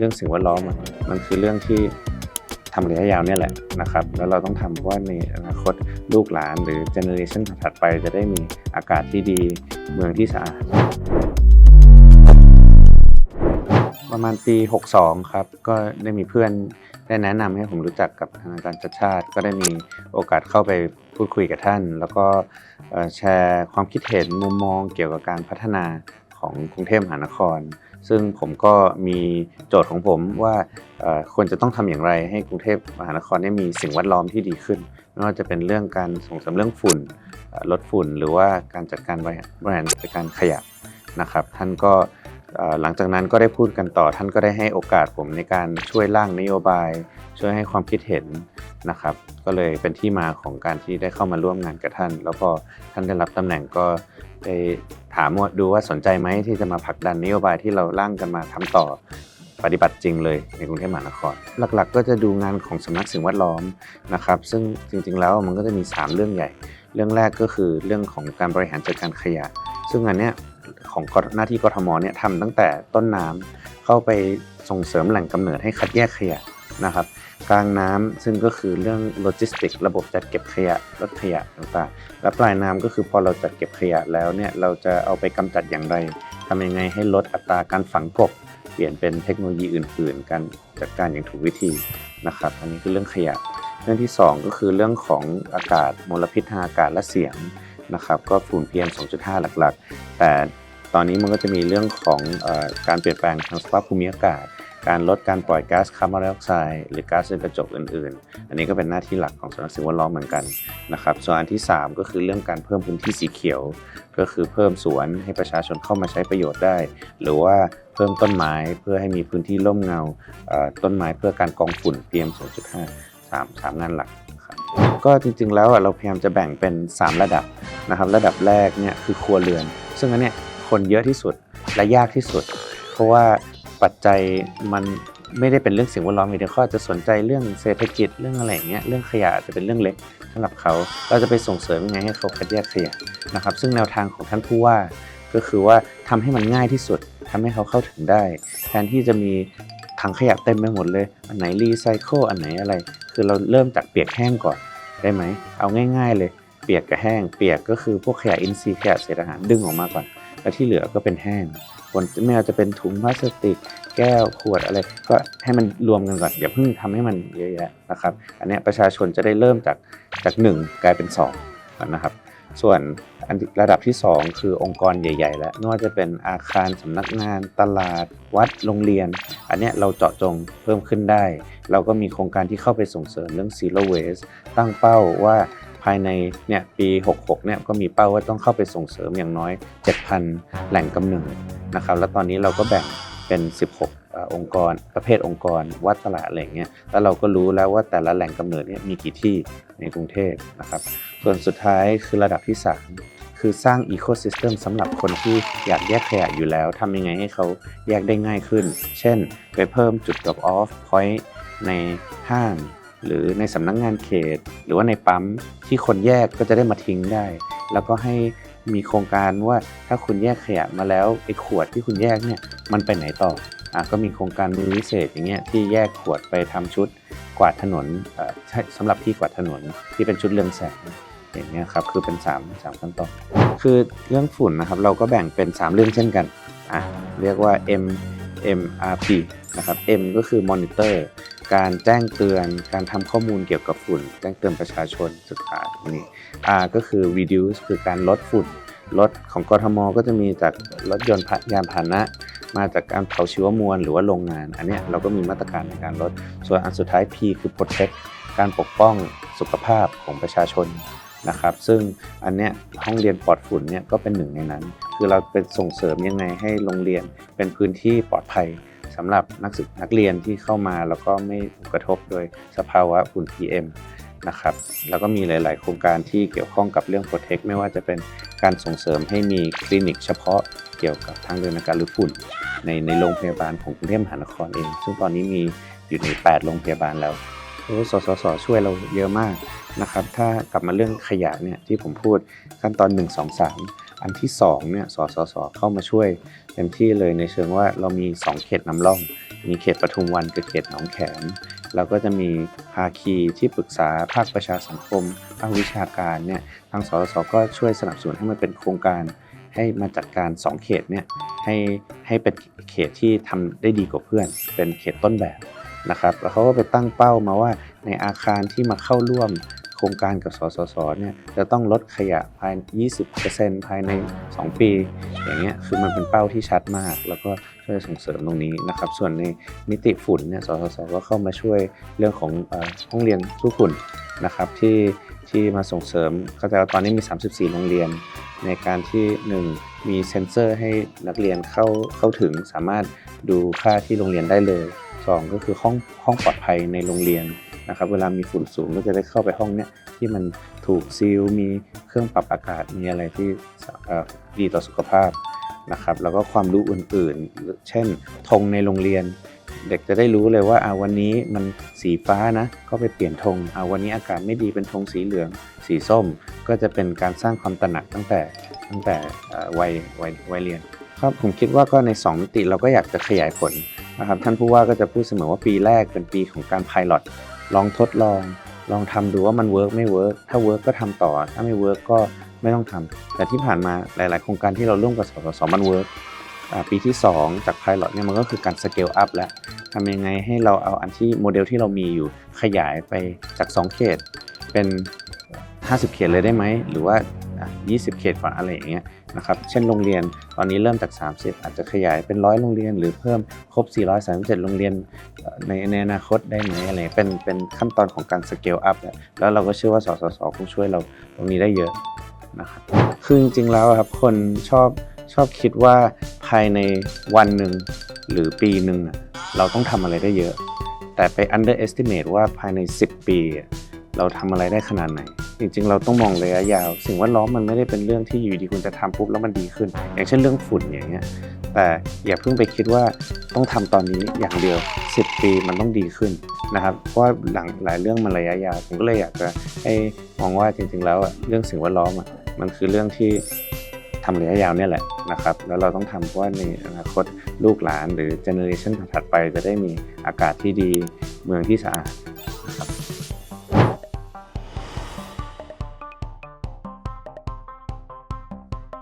เรื่องสิ่งแวดล้อมมันคือเรื่องที่ทำระยะยาวเนี่ยแหละนะครับ แล้วเราต้องทำเพราะว่าในอนาคตลูกหลานหรือเจเนอเรชันถัดไปจะได้มีอากาศที่ดีเมืองที่สะอาดประมาณปี 62 ครับ ก็ได้มีเพื่อนได้แนะนำให้ผมรู้จักกับทางอาจารย์ชัดชาติ ก็ได้มีโอกาสเข้าไปพูดคุยกับท่าน แล้วก็เอ่อแชร์ความคิดเห็นมุมมองเกี่ยวกับการพัฒนาของกรุงเทพมหานคร ซึ่งผมก็มีโจทย์ของผมว่าควรจะต้องทำอย่างไรให้กรุงเทพมหานครได้มีสิ่งแวดล้อมที่ดีขึ้นไม่ว่าจะเป็นเรื่องการส่งเสริมเรื่องฝุ่นลดฝุ่น หรือว่าการจัดการบริหารบริหารจัดการขยะนะครับ ท่านก็หลังจากนั้นก็ได้พูดกันต่อท่านก็ได้ให้โอกาสผมในการช่วยร่างนโยบาย ช่วยให้ความคิดเห็น นะครับ ก็เลยเป็นที่มาของการที่ได้เข้ามาร่วมงานกับท่าน แล้วพอท่านได้รับตำแหน่งก็ได้ถามว่าดูว่าสนใจไหมที่จะมาผลักดันนโยบายที่เราร่างกันมาทำต่อปฏิบัติจริงเลยในกรุงเทพมหานคร หลักๆ ก็จะดูงานของสำนักสิ่งแวดล้อมนะครับ ซึ่งจริงๆแล้วมันก็จะมี 3 เรื่องใหญ่ เรื่องแรกก็คือเรื่องของการบริหารจัดการขยะ ซึ่งอันเนี้ยของหน้าที่กทมเนี่ยทำตั้งแต่ต้นน้ำเข้าไปส่งเสริมแหล่งกำเนิดให้คัดแยกขยะนะครับ กลางน้ำซึ่งก็คือเรื่องโลจิสติกระบบจัดเก็บขยะลดขยะต่างๆ และปลายน้ำก็คือพอเราจัดเก็บขยะแล้วเนี่ยเราจะเอาไปกำจัดอย่างไรทำยังไงให้ลดอัตราการฝังกลบเปลี่ยนเป็นเทคโนโลยีอื่น ๆ การจัดการอย่างถูกวิธีนะครับ อันนี้คือเรื่องขยะ เรื่องที่ 2 ก็คือเรื่องของอากาศมลพิษทางอากาศและเสียงนะครับก็ฝุ่น PM 2.5 หลักๆ แต่ตอนนี้มันก็จะมีเรื่องของอการเปลี่ยนแปลงทางสภาพภูมิอากาศ การลดการปล่อยก๊าซคาร์บอนไดออกไซด์หรือก๊าซเรือนกระจกอื่นๆ อันนี้ก็เป็นหน้าที่หลักของสำนักสิ่งแวดล้อมเหมือนกันนะครับส่วนอันที่ 3 ก็คือเรื่องการเพิ่มพื้นที่สีเขียว ก็คือเพิ่มสวนให้ประชาชนเข้ามาใช้ประโยชน์ได้ หรือว่าเพิ่มต้นไม้เพื่อให้มีพื้นที่ร่มเงาต้นไม้เพื่อการกรองฝุ่น PM 2.5สามสามงานหลักครับก็จริงๆแล้วเราพยายามจะแบ่งเป็น 3 ระดับนะครับระดับแรกเนี่ยคือครัวเรือน ซึ่งอันเนี้ยคนเยอะที่สุดและยากที่สุด เพราะว่า ปัจจัยมันไม่ได้เป็นเรื่องสิ่งแวดล้อมอย่างเดียวเขาอาจจะสนใจเรื่องเศรษฐกิจเรื่องอะไรอย่างเงี้ยเรื่องขยะจะเป็นเรื่องเล็กสำหรับเขาเราจะไปส่งเสริมยังไงให้เขาคัดแยกขยะนะครับ ซึ่งแนวทางของท่านผู้ว่าก็คือว่าทำให้มันง่ายที่สุดทำให้เขาเข้าถึงได้ แทนที่จะมีถังขยะเต็มไปหมดเลย อันไหนรีไซเคิลอันไหนอะไร คือเราเริ่มจากเปียกแห้งก่อนได้ไหม เอาง่าย ๆ เลย เปียกกับแห้ง เปียกก็คือพวกขยะอินทรีย์ขยะเศษอาหารดึงออกมาก่อน แล้วที่เหลือก็เป็นแห้งบนไม่ว่าจะเป็นถุงพลาสติก แก้วขวดอะไร ก็ให้มันรวมกันก่อนอย่าเพิ่งทำให้มันเยอะแยะนะครับ อันนี้ประชาชนจะได้เริ่มจากจากหนึ่งกลายเป็นสองก่อนนะครับ ส่วนอันระดับที่ 2 คือองค์กรใหญ่ ๆ แล้วไม่ว่าจะเป็นอาคารสำนักงาน ตลาด วัดโรงเรียน อันนี้เราเจาะจงเพิ่มขึ้นได้ เราก็มีโครงการที่เข้าไปส่งเสริมเรื่อง zero waste ตั้งเป้าว่าายในเนี่ยปี 66เนี่ยก็มีเป้าว่าต้องเข้าไปส่งเสริมอย่างน้อย 7,000 แหล่งกำเนิดนะครับแล้วตอนนี้เราก็แบ่งเป็น 16อองค์กร ประเภทองค์กร วัดตลาดอะไรอย่างเงี้ยแล้วเราก็รู้แล้วว่าแต่ละแหล่งกำเนิดเนี่ยมีกี่ที่ในกรุงเทพนะครับส่วนสุดท้ายคือระดับที่ 3คือสร้างอีโค y ิสเต็มสำหรับคนที่อยากแยกขยะอยู่แล้วทำยังไงให้เขาแยกได้ง่ายขึ้น เช่น ไปเพิ่มจุด drop off point ในห้าง หรือในสำนักงงานเขต หรือว่าในปั๊มที่คนแยกก็จะได้มาทิ้งได้ แล้วก็ให้มีโครงการว่าถ้าคุณแยกขยะมาแล้วไอ้ขวดที่คุณแยกเนี่ยมันไปไหนต่ออะก็มีโครงการมือวิเศษอย่างเงี้ยที่แยกขวดไปทำชุดกวาดถนนอ่อใช่สำหรับที่กวาดถนนที่เป็นชุดเรืองแสงอย่างเงี้ยครับคือเป็น3 3ขั้นตอนคือเรื่องฝุ่นนะครับเราก็แบ่งเป็น 3 เรื่องเช่นกันอะเรียกว่า M MRP นะครับ M ก็คือ Monitor การแจ้งเตือน การทำข้อมูลเกี่ยวกับฝุ่น แจ้งเตือนประชาชนศึกษาตรงนี้ R ก็คือ Reduce คือการลดฝุ่นลดของกทมก็จะมีจากรถยนต์ยานพาหนะ มาจากการเผาชีวมวลหรือว่าโรงงาน อันนี้เราก็มีมาตรการในการลด ส่วนอันสุดท้าย P คือ Protect การปกป้องสุขภาพของประชาชนนะครับ ซึ่งอันเนี้ยห้องเรียนปลอดฝุ่นเนี่ยก็เป็นหนึ่งในนั้น คือเราเป็นส่งเสริมยังไงให้โรงเรียนเป็นพื้นที่ปลอดภัย สำหรับนักศึกนักเรียนที่เข้ามาแล้วก็ไม่ถูกกระทบโดยสภาวะฝุ่น PM นะครับแล้วก็มีหลาย ๆ โครงการที่เกี่ยวข้องกับเรื่อง Protect ไม่ว่าจะเป็นการส่งเสริมให้มีคลินิกเฉพาะเกี่ยวกับทางเดินอากาศหรือฝุ่น ในในโรงพยาบาลของกรุงเทพมหานครเอง ซึ่งตอนนี้มีอยู่ใน 8 โรงพยาบาลแล้วโอ้สสส ช่วยเราเยอะมากนะครับ ถ้ากลับมาเรื่องขยะเนี่ยที่ผมพูดขั้นตอน 1 2 3 อันที่2เนี่ยสสสเข้ามาช่วยเต็มที่เลยในเชิงว่าเรามี 2 เขตนำร่อง มีเขตปทุมวันกับเขตหนองแขมแล้วก็จะมีภาคีที่ปรึกษาภาคประชาสังคม ภาควิชาการเนี่ยทางสสสก็ช่วยสนับสนุนให้มันเป็นโครงการให้มาจัดการ 2 เขตเนี่ยให้ให้เป็นเขตที่ทำได้ดีกว่าเพื่อน เป็นเขตต้นแบบนะครับแล้วเขาก็ไปตั้งเป้ามาว่าในอาคารที่มาเข้าร่วม โครงการกับสสสเนี่ยจะต้องลดขยะภาย 20%ภายใน 2 ปี อย่างเงี้ยคือมันเป็นเป้าที่ชัดมาก แล้วก็ช่วยส่งเสริมตรงนี้นะครับส่วนในมิติฝุ่นเนี่ยสสสก็เข้ามาช่วยเรื่องของห้องเรียนสู้ฝุ่นนะครับที่ที่มาส่งเสริมก็จะตอนนี้มี 34 โรงเรียน ในการที่ 1 มีเซ็นเซอร์ให้นักเรียนเข้าเข้าถึงสามารถดูค่าที่โรงเรียนได้เลย 2 ก็คือห้องห้องปลอดภัยในโรงเรียนนะครับ เวลามีฝุ่นสูงก็จะได้เข้าไปห้องเนี้ยที่มันถูกซีลมีเครื่องปรับอากาศมีอะไรที่ดีต่อสุขภาพนะครับ แล้วก็ความรู้อื่นๆ เช่นธงในโรงเรียน เด็กจะได้รู้เลยว่าอ่าวันนี้มันสีฟ้านะ ก็ไปเปลี่ยนธงอ่าวันนี้อากาศไม่ดีเป็นธงสีเหลือง สีส้ม ก็จะเป็นการสร้างความตระหนักตั้งแต่ตั้งแต่วัยวัยวัยเรียนครับผมคิดว่าก็ใน 2 มิติเราก็อยากจะขยายผล นะครับท่านผู้ว่าก็จะพูดเสมอว่าปีแรกเป็นปีของการพายลอตลองทดลอง ลองทำดูว่ามันเวิร์กไม่เวิร์กถ้าเวิร์กก็ทำต่อ ถ้าไม่เวิร์กก็ไม่ต้องทำแต่ที่ผ่านมาหลาย ๆ โครงการที่เราร่วมกับสสสมันเวิร์กปีที่ 2 จากพายลอตเนี่ยมันก็คือการสเกลอัพแล้วทำยังไงให้เราเอาอันที่โมเดลที่เรามีอยู่ขยายไปจาก 2 เขตเป็น 50 เขตเลยได้ไหมหรือว่าอะ20 เขตก่อนอะไรอย่างเงี้ย นะครับเช่นโรงเรียนตอนนี้เริ่มจาก 30 อาจจะขยายเป็นร้อยโรงเรียน หรือเพิ่มครบ 437 โรงเรียนในในอนาคตได้ไหมอะไรเป็นเป็นขั้นตอนของการสเกลอัพแล้วแล้วเราก็เชื่อว่าสสสคงช่วยเราตรงนี้ได้เยอะนะครับคือจริงๆแล้วครับคนชอบชอบคิดว่าภายในวันหนึ่งหรือปีหนึ่งเราต้องทำอะไรได้เยอะ แต่ไป underestimate ว่าภายใน 10 ปี เราทำอะไรได้ขนาดไหน จริงๆ เราต้องมองระยะยาว สิ่งแวดล้อมมันไม่ได้เป็นเรื่องที่อยู่ดีคุณจะทำปุ๊บแล้วมันดีขึ้น อย่างเช่นเรื่องฝุ่นอย่างเงี้ยแต่อย่าเพิ่งไปคิดว่าต้องทำตอนนี้อย่างเดียว 10 ปีมันต้องดีขึ้นนะครับเพราะว่าหลังหลายเรื่องมันระยะยาวผมก็เลยอยากจะให้มองว่าจริง ๆ แล้วเรื่องสิ่งแวดล้อมมันคือเรื่องที่ทำระยะยาวเนี่ยแหละนะครับแล้วเราต้องทำเพราะว่าในอนาคตลูกหลานหรือเจเนอเรชันถัดไปจะได้มีอากาศที่ดีเมืองที่สะอาดนะครับ